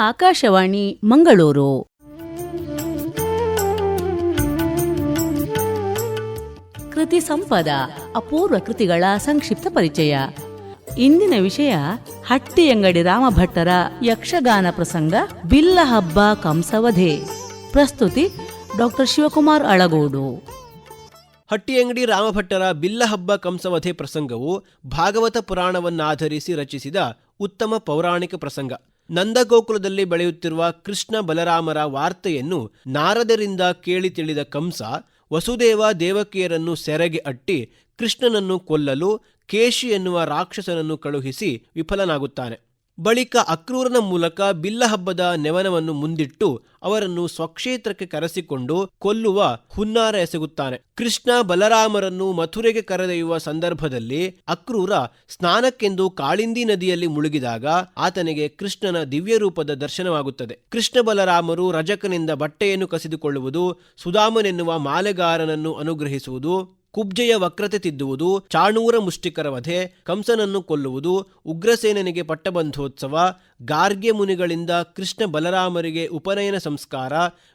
ಆಕಾಶವಾಣಿ, ಮಂಗಳೂರು. ಕೃತಿ ಸಂಪದ, ಅಪೂರ್ವ ಕೃತಿಗಳ ಸಂಕ್ಷಿಪ್ತ ಪರಿಚಯ. ಇಂದಿನ ವಿಷಯ, ಹಟ್ಟಿಯಂಗಡಿ ರಾಮಭಟ್ಟರ ಯಕ್ಷಗಾನ ಪ್ರಸಂಗ, ಬಿಲ್ಲ ಹಬ್ಬ ಕಂಸವಧೆ. ಪ್ರಸ್ತುತಿ ಡಾಕ್ಟರ್ ಶಿವಕುಮಾರ್ ಅಳಗೋಡು. ಹಟ್ಟಿಯಂಗಡಿ ರಾಮಭಟ್ಟರ ಬಿಲ್ಲಹಬ್ಬ ಕಂಸವಧೆ ಪ್ರಸಂಗವು ಭಾಗವತ ಪುರಾಣವನ್ನಾಧರಿಸಿ ರಚಿಸಿದ ಉತ್ತಮ ಪೌರಾಣಿಕ ಪ್ರಸಂಗ. ನಂದಗೋಕುಲದಲ್ಲಿ ಬೆಳೆಯುತ್ತಿರುವ ಕೃಷ್ಣ ಬಲರಾಮರ ವಾರ್ತೆಯನ್ನು ನಾರದರಿಂದ ಕೇಳಿ ತಿಳಿದ ಕಂಸ, ವಸುದೇವ ದೇವಕಿಯರನ್ನು ಸೆರೆಗೆ ಅಟ್ಟಿ ಕೃಷ್ಣನನ್ನು ಕೊಲ್ಲಲು ಕೇಶಿ ಎನ್ನುವ ರಾಕ್ಷಸನನ್ನು ಕಳುಹಿಸಿ ವಿಫಲನಾಗುತ್ತಾನೆ. ಬಳಿಕ ಅಕ್ರೂರನ ಮೂಲಕ ಬಿಲ್ಲಹಬ್ಬದ ನೆವನವನ್ನು ಮುಂದಿಟ್ಟು ಅವರನ್ನು ಸ್ವಕ್ಷೇತ್ರಕ್ಕೆ ಕರೆಸಿಕೊಂಡು ಕೊಲ್ಲುವ ಹುನ್ನಾರ ಎಸಗುತ್ತಾನೆ. ಕೃಷ್ಣ ಬಲರಾಮರನ್ನು ಮಥುರೆಗೆ ಕರೆದೊಯ್ಯುವ ಸಂದರ್ಭದಲ್ಲಿ ಅಕ್ರೂರ ಸ್ನಾನಕ್ಕೆಂದು ಕಾಳಿಂದಿ ನದಿಯಲ್ಲಿ ಮುಳುಗಿದಾಗ ಆತನಿಗೆ ಕೃಷ್ಣನ ದಿವ್ಯ ರೂಪದ ದರ್ಶನವಾಗುತ್ತದೆ. ಕೃಷ್ಣ ಬಲರಾಮರು ರಜಕನಿಂದ ಬಟ್ಟೆಯನ್ನು ಕಸಿದುಕೊಳ್ಳುವುದು, ಸುಧಾಮನೆನ್ನುವ ಮಾಲೆಗಾರನನ್ನು ಅನುಗ್ರಹಿಸುವುದು ಕುಬ್ಜೆಯ ವಕ್ರತೆ ತಿದ್ದುವುದು, ಚಾಣೂರ ಮುಷ್ಟಿಕರ ವಧೆ, ಕಂಸನನ್ನು ಕೊಲ್ಲುವುದು, ಉಗ್ರಸೇನನಿಗೆ ಪಟ್ಟಬಂಧೋತ್ಸವ ಗಾರ್ಗೆ ಮುನಿಗಳಿಂದ ಕೃಷ್ಣ ಬಲರಾಮರಿಗೆ ಉಪನಯನ ಸಂಸ್ಕಾರ,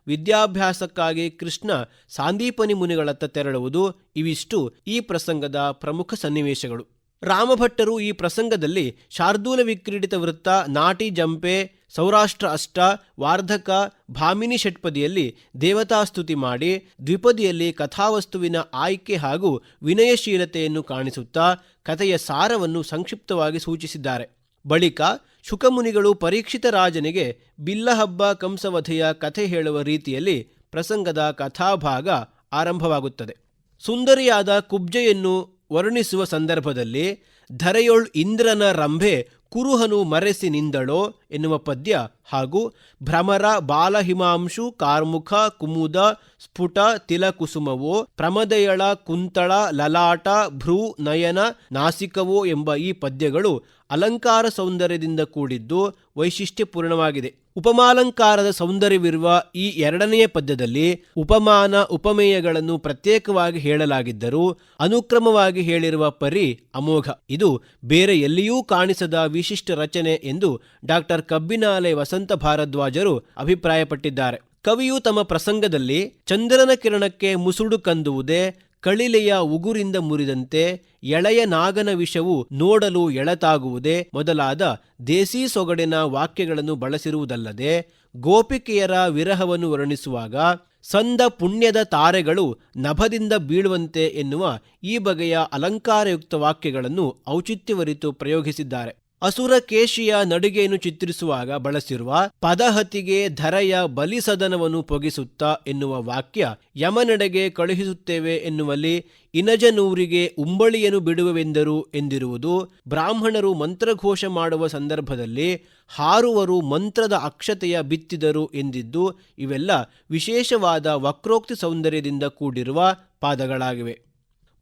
ವಿದ್ಯಾಭ್ಯಾಸಕ್ಕಾಗಿ ಕೃಷ್ಣ ಸಾಂದೀಪನಿ ಮುನಿಗಳತ್ತ ತೆರಳುವುದು, ಇವಿಷ್ಟು ಈ ಪ್ರಸಂಗದ ಪ್ರಮುಖ ಸನ್ನಿವೇಶಗಳು. ರಾಮಭಟ್ಟರು ಈ ಪ್ರಸಂಗದಲ್ಲಿ ಶಾರ್ದೂಲ ವಿಕ್ರೀಡಿತ ವೃತ್ತ, ನಾಟಿ ಜಂಪೆ ಸೌರಾಷ್ಟ್ರ ಅಷ್ಟ, ವಾರ್ಧಕ, ಭಾಮಿನಿ ಷಟ್ಪದಿಯಲ್ಲಿ ದೇವತಾಸ್ತುತಿ ಮಾಡಿ ದ್ವಿಪದಿಯಲ್ಲಿ ಕಥಾವಸ್ತುವಿನ ಆಯ್ಕೆ ಹಾಗೂ ವಿನಯಶೀಲತೆಯನ್ನು ಕಾಣಿಸುತ್ತಾ ಕಥೆಯ ಸಾರವನ್ನು ಸಂಕ್ಷಿಪ್ತವಾಗಿ ಸೂಚಿಸಿದ್ದಾರೆ. ಬಳಿಕ ಶುಕಮುನಿಗಳು ಪರೀಕ್ಷಿತ ರಾಜನಿಗೆ ಬಿಲ್ಲಹಬ್ಬ ಕಂಸವಧೆಯ ಕಥೆ ಹೇಳುವ ರೀತಿಯಲ್ಲಿ ಪ್ರಸಂಗದ ಕಥಾಭಾಗ ಆರಂಭವಾಗುತ್ತದೆ. ಸುಂದರಿಯಾದ ಕುಬ್ಜೆಯನ್ನು ವರ್ಣಿಸುವ ಸಂದರ್ಭದಲ್ಲಿ ಧರೆಯೊಳ್ ಇಂದ್ರನ ರಂಭೆ ಕುರುಹನು ಮರೆಸಿ ನಿಂದಳೋ ಎನ್ನುವ ಪದ್ಯ ಹಾಗೂ ಭ್ರಮರ ಬಾಲಹಿಮಾಂಶು, ಕಾರ್ಮುಖ, ಕುಮುದ, ಸ್ಫುಟ, ತಿಲಕುಸುಮವೋ, ಪ್ರಮದಯಳ, ಕುಂತಳ, ಲಲಾಟ, ಭ್ರೂ, ನಯನ, ನಾಸಿಕವೋ ಎಂಬ ಈ ಪದ್ಯಗಳು ಅಲಂಕಾರ ಸೌಂದರ್ಯದಿಂದ ಕೂಡಿದ್ದು ವೈಶಿಷ್ಟ್ಯಪೂರ್ಣವಾಗಿದೆ. ಉಪಮಾಲಂಕಾರದ ಸೌಂದರ್ಯವಿರುವ ಈ ಎರಡನೆಯ ಪದ್ಯದಲ್ಲಿ ಉಪಮಾನ ಉಪಮೇಯಗಳನ್ನು ಪ್ರತ್ಯೇಕವಾಗಿ ಹೇಳಲಾಗಿದ್ದರೂ ಅನುಕ್ರಮವಾಗಿ ಹೇಳಿರುವ ಪರಿ ಅಮೋಘ. ಇದು ಬೇರೆ ಎಲ್ಲಿಯೂ ಕಾಣಿಸದ ವಿಶಿಷ್ಟ ರಚನೆ ಎಂದು ಡಾಕ್ಟರ್ ಕಬ್ಬಿನಾಲೆ ವಸಂತ ಭಾರದ್ವಾಜರು ಅಭಿಪ್ರಾಯಪಟ್ಟಿದ್ದಾರೆ. ಕವಿಯು ತಮ್ಮ ಪ್ರಸಂಗದಲ್ಲಿ, ಚಂದ್ರನ ಕಿರಣಕ್ಕೆ ಮುಸುಡು ಕಂದುವುದೇ ಕಳಿಲೆಯ ಉಗುರಿಂದ ಮುರಿದಂತೆ ಎಳೆಯ ನಾಗನ ವಿಷವು ನೋಡಲು ಎಳತಾಗುವುದೇ ಮೊದಲಾದ ದೇಸಿ ಸೊಗಡಿನ ವಾಕ್ಯಗಳನ್ನು ಬಳಸಿರುವುದಲ್ಲದೆ ಗೋಪಿಕೆಯರ ವಿರಹವನ್ನು ವರ್ಣಿಸುವಾಗ ಸಂದ ಪುಣ್ಯದ ತಾರೆಗಳು ನಭದಿಂದ ಬೀಳುವಂತೆ ಎನ್ನುವ ಈ ಬಗೆಯ ಅಲಂಕಾರಯುಕ್ತ ವಾಕ್ಯಗಳನ್ನು ಔಚಿತ್ಯವರಿತು ಪ್ರಯೋಗಿಸಿದ್ದಾರೆ. ಅಸುರ ಕೇಶಿಯ ನಡಿಗೆಯನ್ನು ಚಿತ್ರಿಸುವಾಗ ಬಳಸಿರುವ ಪದಹತಿಗೆ ಧರೆಯ ಬಲಿಸದನವನ್ನು ಪೊಗಿಸುತ್ತಾ ಎನ್ನುವ ವಾಕ್ಯ ಯಮನಡೆಗೆ ಕಳುಹಿಸುತ್ತೇವೆ ಎನ್ನುವಲ್ಲಿ ಇನಜನೂರಿಗೆ ಉಂಬಳಿಯನ್ನು ಬಿಡುವೆಂದರು ಎಂದಿರುವುದು ಬ್ರಾಹ್ಮಣರು ಮಂತ್ರಘೋಷ ಮಾಡುವ ಸಂದರ್ಭದಲ್ಲಿ ಹಾರುವರು ಮಂತ್ರದ ಅಕ್ಷತೆಯ ಬಿತ್ತಿದರು ಎಂದಿದ್ದು ಇವೆಲ್ಲ ವಿಶೇಷವಾದ ವಕ್ರೋಕ್ತಿ ಸೌಂದರ್ಯದಿಂದ ಕೂಡಿರುವ ಪಾದಗಳಾಗಿವೆ.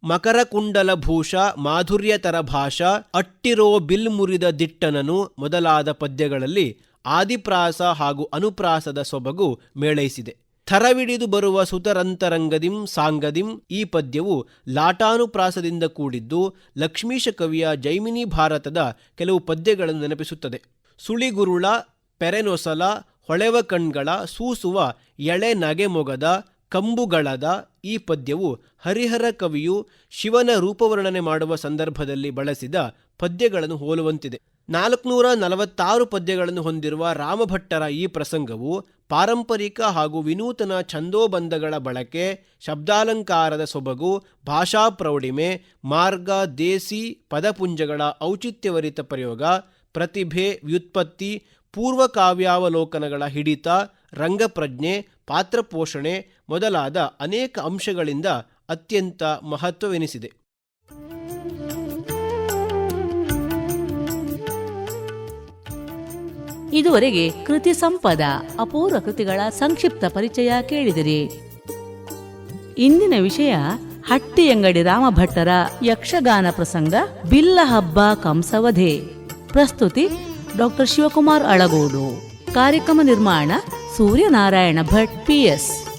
ಮಕರಕುಂಡಲ ಭೂಷ ಮಾಧುರ್ಯತರ ಭಾಷ, ಅಟ್ಟಿರೋ ಬಿಲ್ ಮುರಿದ ದಿಟ್ಟನನು ಮೊದಲಾದ ಪದ್ಯಗಳಲ್ಲಿ ಆದಿಪ್ರಾಸ ಹಾಗೂ ಅನುಪ್ರಾಸದ ಸೊಬಗು ಮೇಳೈಸಿದೆ. ಥರವಿಡಿದು ಬರುವ ಸುತರಂತರಂಗದಿಂ ಸಾಂಗದಿಂ ಈ ಪದ್ಯವು ಲಾಟಾನುಪ್ರಾಸದಿಂದ ಕೂಡಿದ್ದು ಲಕ್ಷ್ಮೀಶ ಕವಿಯ ಜೈಮಿನಿ ಭಾರತದ ಕೆಲವು ಪದ್ಯಗಳನ್ನು ನೆನಪಿಸುತ್ತದೆ. ಸುಳಿಗುರುಳ, ಪೆರೆನೊಸಲ, ಹೊಳೆವ ಕಣ್ಗಳ, ಸೂಸುವ, ಎಳೆ ನಗೆಮೊಗದ ಕಂಬುಗಳದ ಈ ಪದ್ಯವು ಹರಿಹರ ಕವಿಯು ಶಿವನ ರೂಪವರ್ಣನೆ ಮಾಡುವ ಸಂದರ್ಭದಲ್ಲಿ ಬಳಸಿದ ಪದ್ಯಗಳನ್ನು ಹೋಲುವಂತಿದೆ. ನಾಲ್ಕುನೂರ ನಲವತ್ತಾರು ಪದ್ಯಗಳನ್ನು ಹೊಂದಿರುವ ರಾಮಭಟ್ಟರ ಈ ಪ್ರಸಂಗವು ಪಾರಂಪರಿಕ ಹಾಗೂ ವಿನೂತನ ಛಂದೋಬಂಧಗಳ ಬಳಕೆ, ಶಬ್ದಾಲಂಕಾರದ ಸೊಬಗು, ಭಾಷಾ ಪ್ರೌಢಿಮೆ, ಮಾರ್ಗ, ದೇಸಿ ಪದಪುಂಜಗಳ ಔಚಿತ್ಯವರಿತ ಪ್ರಯೋಗ, ಪ್ರತಿಭೆ, ವ್ಯುತ್ಪತ್ತಿ ಪೂರ್ವಕಾವ್ಯಾವಲೋಕನಗಳ ಹಿಡಿತ, ರಂಗಪ್ರಜ್ಞೆ, ಪಾತ್ರಪೋಷಣೆ ಮೊದಲಾದ ಅನೇಕ ಅಂಶಗಳಿಂದ ಅತ್ಯಂತ ಮಹತ್ವವೆನಿಸಿದೆ. ಇದುವರೆಗೆ ಕೃತಿ ಸಂಪದ, ಅಪೂರ್ವ ಕೃತಿಗಳ ಸಂಕ್ಷಿಪ್ತ ಪರಿಚಯ ಕೇಳಿದಿರಿ. ಇಂದಿನ ವಿಷಯ ಹಟ್ಟಿಯಂಗಡಿ ರಾಮಭಟ್ಟರ ಯಕ್ಷಗಾನ ಪ್ರಸಂಗ ಬಿಲ್ಲ ಹಬ್ಬ ಕಂಸವಧೆ. ಪ್ರಸ್ತುತಿ ಡಾಕ್ಟರ್ ಶಿವಕುಮಾರ್ ಅಳಗೋಡು. ಕಾರ್ಯಕ್ರಮ ನಿರ್ಮಾಣ ಸೂರ್ಯನಾರಾಯಣ ಭಟ್ ಪಿಎಸ್